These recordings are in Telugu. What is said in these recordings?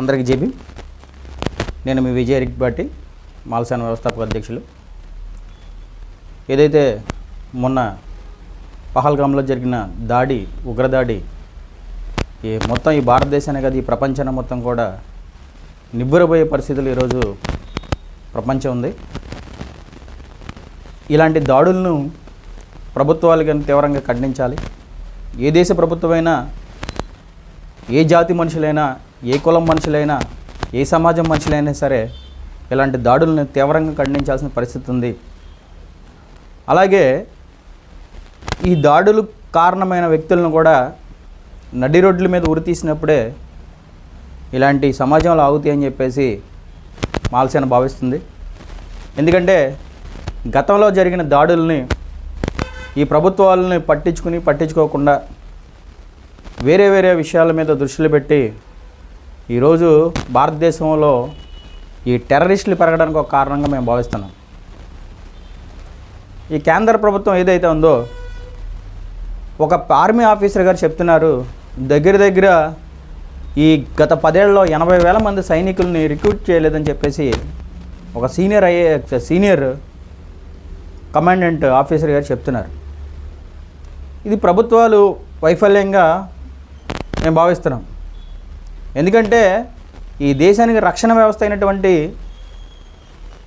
అందరికీ జేబీ నేను మీ విజయ రిక్బాటి మాలసేన వ్యవస్థాపక అధ్యక్షులు. ఏదైతే మొన్న పహల్గామ్లో జరిగిన దాడి ఉగ్రదాడి ఈ మొత్తం ఈ భారతదేశాన్ని కాదు ఈ ప్రపంచాన్ని మొత్తం కూడా నిబ్బురబోయే పరిస్థితులు ఈరోజు ప్రపంచం ఉంది. ఇలాంటి దాడులను ప్రభుత్వాలు కానీ తీవ్రంగా ఖండించాలి. ఏ దేశ ప్రభుత్వమైనా ఏ జాతి మనుషులైనా ఏ కులం మనుషులైనా ఏ సమాజం మనుషులైనా సరే ఇలాంటి దాడులను తీవ్రంగా ఖండించాల్సిన పరిస్థితి ఉంది. అలాగే ఈ దాడులు కారణమైన వ్యక్తులను కూడా నడి రోడ్ల మీద ఉరి తీసినప్పుడే ఇలాంటి సమాజంలో ఆగుతాయి అని చెప్పేసి మాల్సేన భావిస్తుంది. ఎందుకంటే గతంలో జరిగిన దాడుల్ని ఈ ప్రభుత్వాలని పట్టించుకుని పట్టించుకోకుండా వేరే వేరే విషయాల మీద దృష్టిలో పెట్టి ఈరోజు భారతదేశంలో ఈ టెర్రరిస్టులు పెరగడానికి ఒక కారణంగా మేము భావిస్తున్నాం. ఈ కేంద్ర ప్రభుత్వం ఏదైతే ఉందో ఒక ఆర్మీ ఆఫీసర్ గారు చెప్తున్నారు దగ్గర దగ్గర ఈ గత పదేళ్ళలో ఎనభై వేల మంది సైనికుల్ని రిక్రూట్ చేయలేదని చెప్పేసి ఒక సీనియర్ అయ్యే సీనియర్ కమాండెంట్ ఆఫీసర్ గారు చెప్తున్నారు. ఇది ప్రభుత్వాలు వైఫల్యంగా మేము భావిస్తున్నాం. ఎందుకంటే ఈ దేశానికి రక్షణ వ్యవస్థ అయినటువంటి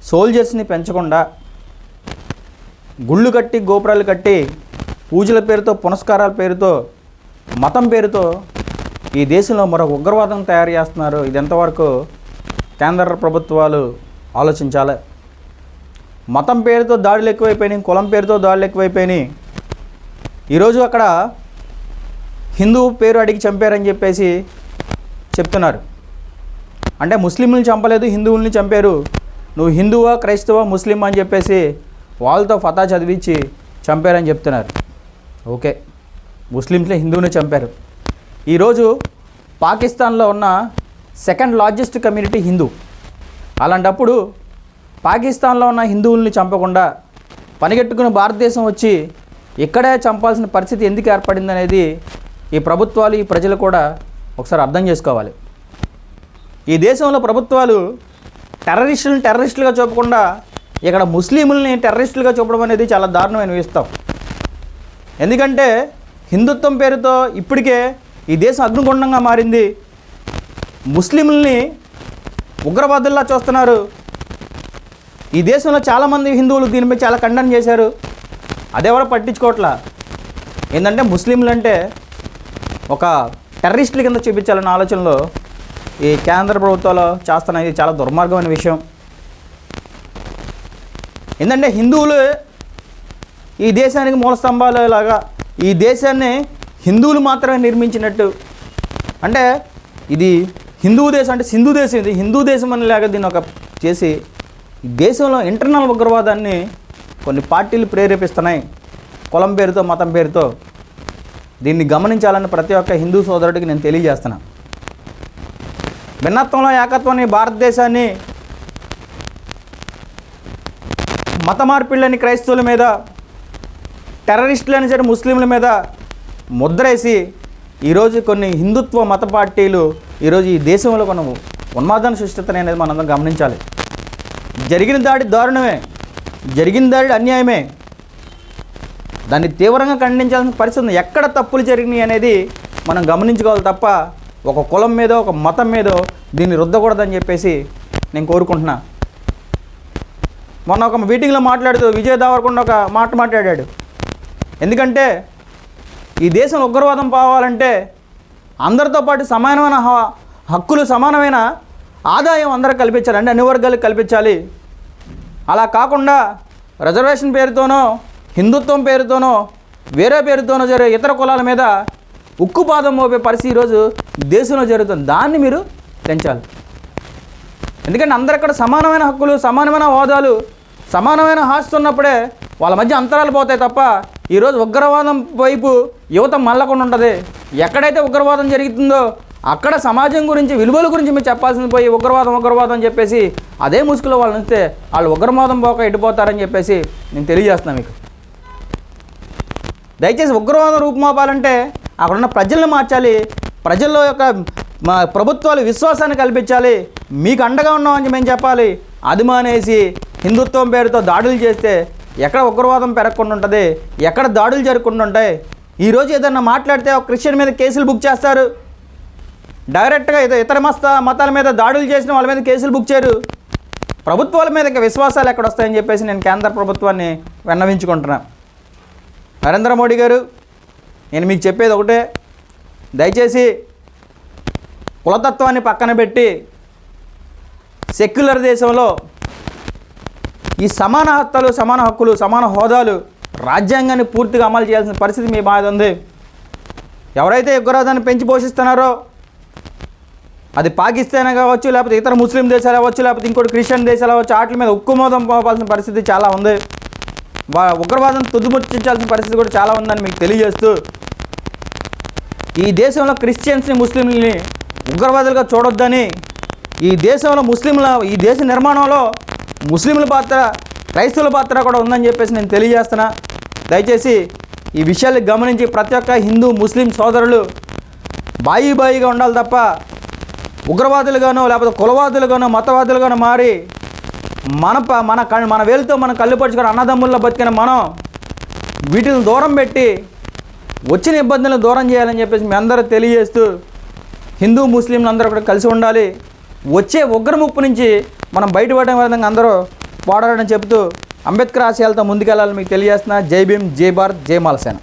సోల్జర్స్ని పెంచకుండా గుళ్ళు కట్టి గోపురాలు కట్టి పూజల పేరుతో పునస్కారాల పేరుతో మతం పేరుతో ఈ దేశంలో మరొక ఉగ్రవాదం తయారు చేస్తున్నారు. ఇది ఎంతవరకు కేంద్ర ప్రభుత్వాలు ఆలోచించాలి? మతం పేరుతో దాడులు ఎక్కువైపోయినాయి కులం పేరుతో దాడులు ఎక్కువైపోయినాయి. ఈరోజు అక్కడ హిందూ పేరు అడిగి చంపారని చెప్పేసి చెప్తున్నారు. అంటే ముస్లింలను చంపలేదు హిందువుల్ని చంపారు. నువ్వు హిందువా క్రైస్తవా ముస్లిం అని చెప్పేసి వాళ్ళతో ఫతా చదివించి చంపారని చెప్తున్నారు. ఓకే. ముస్లింస్ని హిందువుని చంపారు. ఈరోజు పాకిస్తాన్లో ఉన్న సెకండ్ లార్జెస్ట్ కమ్యూనిటీ హిందూ. అలాంటప్పుడు పాకిస్తాన్లో ఉన్న హిందువుల్ని చంపకుండా పనిగట్టుకుని భారతదేశం వచ్చి ఇక్కడే చంపాల్సిన పరిస్థితి ఎందుకు ఏర్పడింది అనేది ఈ ప్రభుత్వాలు ఈ ప్రజలు కూడా ఒకసారి అర్థం చేసుకోవాలి. ఈ దేశంలో ప్రభుత్వాలు టెర్రరిస్టులను టెర్రరిస్టులుగా చూపకుండా ఇక్కడ ముస్లింలని టెర్రరిస్టులుగా చూపడం అనేది చాలా దారుణమైన విస్తాం. ఎందుకంటే హిందుత్వం పేరుతో ఇప్పటికే ఈ దేశం అగ్నిగుండంగా మారింది. ముస్లింలని ఉగ్రవాదుల్లా చూస్తున్నారు. ఈ దేశంలో చాలామంది హిందువులు దీనిపై చాలా ఖండన చేశారు. అదెవరో పట్టించుకోవట్లా. ఏంటంటే ముస్లింలు అంటే ఒక టెర్రరిస్టుల కింద చూపించాలన్న ఆలోచనలో ఈ కేంద్ర ప్రభుత్వాలు చేస్తున్నది చాలా దుర్మార్గమైన విషయం. ఏంటంటే హిందువులు ఈ దేశానికి మూల స్తంభాలు లాగా ఈ దేశాన్ని హిందువులు మాత్రమే నిర్మించినట్టు. అంటే ఇది హిందూ దేశం అంటే సింధు దేశం ఇది. హిందూ దేశం అని లేక దీన్ని ఒక చేసి దేశంలో ఇంటర్నల్ ఉగ్రవాదాన్ని కొన్ని పార్టీలు ప్రేరేపిస్తున్నాయి. కులం పేరుతో మతం పేరుతో దీన్ని గమనించాలని ప్రతి ఒక్క హిందూ సోదరుడికి నేను తెలియజేస్తున్నా. భిన్నత్వంలో ఏకత్వాన్ని భారతదేశాన్ని మత మార్పిళ్ళని క్రైస్తవుల మీద టెర్రరిస్టులని సరే ముస్లింల మీద ముద్రేసి ఈరోజు కొన్ని హిందుత్వ మత పార్టీలు ఈరోజు ఈ దేశంలో కొన్ని ఉన్మాదాన్ని సృష్టితనే అనేది మనందరం గమనించాలి. జరిగిన దాడి దారుణమే. జరిగిన దాడి అన్యాయమే. దాన్ని తీవ్రంగా ఖండించాల్సిన పరిస్థితి ఎక్కడ తప్పులు జరిగినాయి అనేది మనం గమనించుకోవాలి తప్ప ఒక కులం మీదో ఒక మతం మీదో దీన్ని రుద్దకూడదని చెప్పేసి నేను కోరుకుంటున్నా. మొన్న ఒక మీటింగ్లో మాట్లాడుతూ విజయ్ దేవరకొండ ఒక మాట మాట్లాడాడు. ఎందుకంటే ఈ దేశం ఉగ్రవాదం పోవాలంటే అందరితో పాటు సమానమైన హ- హక్కులు సమానమైన ఆదాయం అందరికి కల్పించాలి అంటే అన్ని వర్గాలకు కల్పించాలి. అలా కాకుండా రిజర్వేషన్ పేరుతోనో హిందుత్వం పేరుతోనో వేరే పేరుతోనో జరిగే ఇతర కులాల మీద ఉక్కుపాదం మోపే పరిస్థితి ఈరోజు దేశంలో జరుగుతుంది. దాన్ని మీరు పెంచాలి. ఎందుకంటే అందరు అక్కడ సమానమైన హక్కులు సమానమైన హోదాలు సమానమైన ఆస్తి ఉన్నప్పుడే వాళ్ళ మధ్య అంతరాలు పోతాయి తప్ప ఈరోజు ఉగ్రవాదం వైపు యువత మళ్ళకుండా ఉంటుంది. ఎక్కడైతే ఉగ్రవాదం జరుగుతుందో అక్కడ సమాజం గురించి విలువల గురించి మీరు చెప్పాల్సింది పోయి ఉగ్రవాదం ఉగ్రవాదం అని చెప్పేసి అదే ముసుగులో వాళ్ళు ఉంచితే వాళ్ళు ఉగ్రవాదం పోక ఎడిపోతారని చెప్పేసి నేను తెలియజేస్తున్నాను మీకు. దయచేసి ఉగ్రవాదం రూపుమాపాలంటే అక్కడున్న ప్రజల్ని మార్చాలి ప్రజల్లో యొక్క మా ప్రభుత్వాలు విశ్వాసాన్ని కల్పించాలి మీకు అండగా ఉన్నామని మేము చెప్పాలి. అది మానేసి హిందుత్వం పేరుతో దాడులు చేస్తే ఎక్కడ ఉగ్రవాదం పెరగకుండా ఉంటుంది ఎక్కడ దాడులు జరగకుండా ఉంటాయి? ఈరోజు ఏదన్నా మాట్లాడితే ఒక క్రిస్టియన్ మీద కేసులు బుక్ చేస్తారు. డైరెక్ట్గా ఏదో ఇతర మస్త మతాల మీద దాడులు చేసిన వాళ్ళ మీద కేసులు బుక్ చేయరు. ప్రభుత్వాల మీద ఇంకా విశ్వాసాలు ఎక్కడ వస్తాయని చెప్పేసి నేను కేంద్ర ప్రభుత్వాన్ని విన్నవించుకుంటున్నాను నరేంద్ర మోడీ గారు నేను మీకు చెప్పేది ఒకటే. దయచేసి కులతత్వాన్ని పక్కన పెట్టి సెక్యులర్ దేశంలో ఈ సమాన హక్కులు సమాన హక్కులు సమాన హోదాలు రాజ్యాంగాన్ని పూర్తిగా అమలు చేయాల్సిన పరిస్థితి మీ బాధ ఉంది. ఎవరైతే ఉగ్రవాదాన్ని పెంచి పోషిస్తున్నారో అది పాకిస్తాన్ కావచ్చు లేకపోతే ఇతర ముస్లిం దేశాలు అవ్వచ్చు లేకపోతే ఇంకోటి క్రిస్టియన్ దేశాలు అవ్వచ్చు వాటి మీద ఉక్కుమోదం పోవాల్సిన పరిస్థితి చాలా ఉంది. ఉగ్రవాదం తుదిముచ్చించాల్సిన పరిస్థితి కూడా చాలా ఉందని మీకు తెలియజేస్తూ ఈ దేశంలో క్రిస్టియన్స్ని ముస్లింలని ఉగ్రవాదులుగా చూడొద్దని ఈ దేశంలో ముస్లింల ఈ దేశ నిర్మాణంలో ముస్లింల పాత్ర క్రైస్తవుల పాత్ర కూడా ఉందని చెప్పేసి నేను తెలియజేస్తున్నా. దయచేసి ఈ విషయాలు గమనించి ప్రతి ఒక్క హిందూ ముస్లిం సోదరులు బాయి బాయిగా ఉండాలి తప్ప ఉగ్రవాదులుగానో లేకపోతే కులవాదులుగానో మతవాదులుగానో మారి మన ప మన కళ్ళు మన వేలుతో మనం కళ్ళు పరుచుకొని అన్నదమ్ముల్లో బతికిన మనం వీటిని దూరం పెట్టి వచ్చిన ఇబ్బందులను దూరం చేయాలని చెప్పేసి మీ అందరూ తెలియజేస్తూ హిందూ ముస్లింలు అందరూ కూడా కలిసి ఉండాలి. వచ్చే ఉగ్రముప్పు నుంచి మనం బయటపడే విధంగా అందరూ పోరాడని చెబుతూ అంబేద్కర్ ఆశయాలతో ముందుకెళ్ళాలని మీకు తెలియజేస్తున్నా. జై భీమ్ జై భారత్ జై మాలసేన.